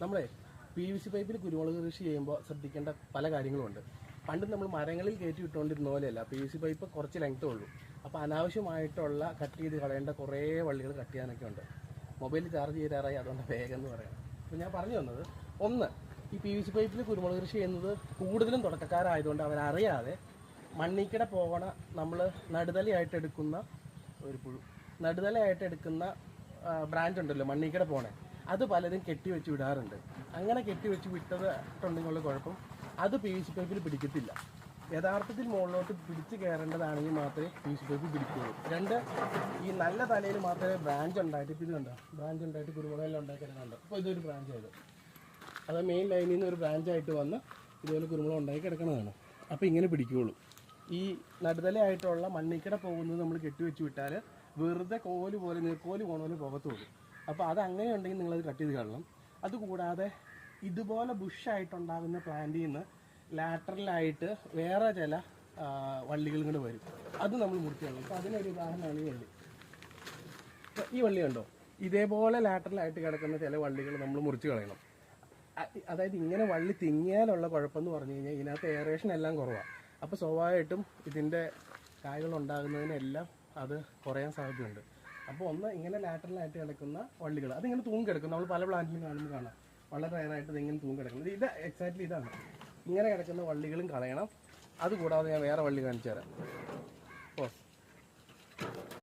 നമ്മളെ P V C പൈപ്പിൽ കുരുമുളക് കൃഷി ചെയ്യുമ്പോൾ ശ്രദ്ധിക്കേണ്ട പല കാര്യങ്ങളുമുണ്ട്. പണ്ട് നമ്മൾ മരങ്ങളിൽ കയറ്റി ഇട്ടുകൊണ്ടിരുന്ന പോലെയല്ല. പി വി സി പൈപ്പ് കുറച്ച് ലെങ്ത്തേ ഉള്ളൂ. അപ്പോൾ അനാവശ്യമായിട്ടുള്ള കട്ട് ചെയ്ത് കളയേണ്ട കുറേ വള്ളികൾ കട്ട് ചെയ്യാനൊക്കെ ഉണ്ട്. മൊബൈൽ ചാർജ് ചെയ്താറായി അതുകൊണ്ട് വേഗം എന്ന് പറയാം. അപ്പോൾ ഞാൻ പറഞ്ഞു വന്നത് ഒന്ന് ഈ പി വി സി പൈപ്പിൽ കുരുമുളക് കൃഷി ചെയ്യുന്നത് കൂടുതലും തുടക്കക്കാരായതുകൊണ്ട് അവരറിയാതെ മണ്ണിക്കട പോകണ നമ്മൾ നടുതലയായിട്ട് എടുക്കുന്ന ഒരു പുഴു. നടുതലയായിട്ട് എടുക്കുന്ന ബ്രാഞ്ച് ഉണ്ടല്ലോ മണ്ണിക്കട പോണേ. അത് പലരും കെട്ടിവെച്ച് വിടാറുണ്ട്. അങ്ങനെ കെട്ടിവെച്ച് വിട്ടതുണ്ടെന്നുള്ള കുഴപ്പം അത് പി വി സി പൈപ്പിൽ പിടിക്കത്തില്ല. യഥാർത്ഥത്തിൽ മുകളിലോട്ട് പിടിച്ച് കയറേണ്ടതാണെങ്കിൽ മാത്രമേ പി വി സി പൈപ്പ് പിടിക്കുകയുള്ളൂ. രണ്ട് ഈ നല്ല തലയിൽ മാത്രമേ ബ്രാഞ്ച് ഉണ്ടായിട്ട് ഇപ്പം ഇത് കണ്ടോ? ബ്രാഞ്ച് ഉണ്ടായിട്ട് കുരുമുളകെല്ലാം ഉണ്ടാക്കിയിട്ടുണ്ട് അപ്പോൾ ഇതൊരു ബ്രാഞ്ച് ആയത്. അത് മെയിൻ ലൈനിൽ നിന്ന് ഒരു ബ്രാഞ്ചായിട്ട് വന്ന് ഇതുപോലെ കുരുമുളക് ഉണ്ടാക്കി കിടക്കുന്നതാണ് അപ്പോൾ ഇങ്ങനെ പിടിക്കുകയുള്ളൂ. ഈ നടുതലയായിട്ടുള്ള മണ്ണിക്കട പോകുന്നത് നമ്മൾ കെട്ടിവെച്ച് വിട്ടാൽ വെറുതെ കോൽ പോലെ നീർക്കോൽ പോണ പോലെ പോകത്തുള്ളൂ. അപ്പോൾ അത് അങ്ങനെ ഉണ്ടെങ്കിൽ നിങ്ങളത് കട്ട് ചെയ്ത് കളയണം അതുകൂടാതെ ഇതുപോലെ ബുഷായിട്ടുണ്ടാകുന്ന പ്ലാന്റിൽ നിന്ന് ലാറ്ററലായിട്ട് വേറെ ചില വള്ളികളും കൂടെ വരും. അത് നമ്മൾ മുറിച്ച് കളയണം അപ്പോൾ അതിനൊരു ഉദാഹരണമാണ് ഈ വള്ളി. ഈ വള്ളി കണ്ടോ? ഇതേപോലെ ലാറ്ററലായിട്ട് കിടക്കുന്ന ചില വള്ളികൾ നമ്മൾ മുറിച്ച് കളയണം. അതായത് ഇങ്ങനെ വള്ളി തിങ്ങിയാലുള്ള കുഴപ്പമെന്ന് പറഞ്ഞു കഴിഞ്ഞാൽ ഇതിനകത്ത് എയറേഷൻ എല്ലാം കുറവാണ് അപ്പോൾ സ്വാഭാവികമായിട്ടും ഇതിന്റെ കായകൾ ഉണ്ടാകുന്നതിനെല്ലാം അത് കുറയാൻ സാധ്യതയുണ്ട്. അപ്പോൾ ഒന്ന് ഇങ്ങനെ ലാറ്ററലായിട്ട് കിടക്കുന്ന വള്ളികൾ അതിങ്ങനെ തൂങ്ങി കിടക്കും നമ്മൾ പല പ്ലാന്റിലും കാണുമ്പോൾ കാണാം. വളരെ റയറായിട്ട് ഇതിങ്ങനെ തൂങ്ങി കിടക്കുന്നത് ഇത് എക്സാക്ട്ലി ഇതാണ്. ഇങ്ങനെ കിടക്കുന്ന വള്ളികളും കളയണം. അതുകൂടാതെ ഞാൻ വേറെ വള്ളി കാണിച്ചു തരാം ഓ.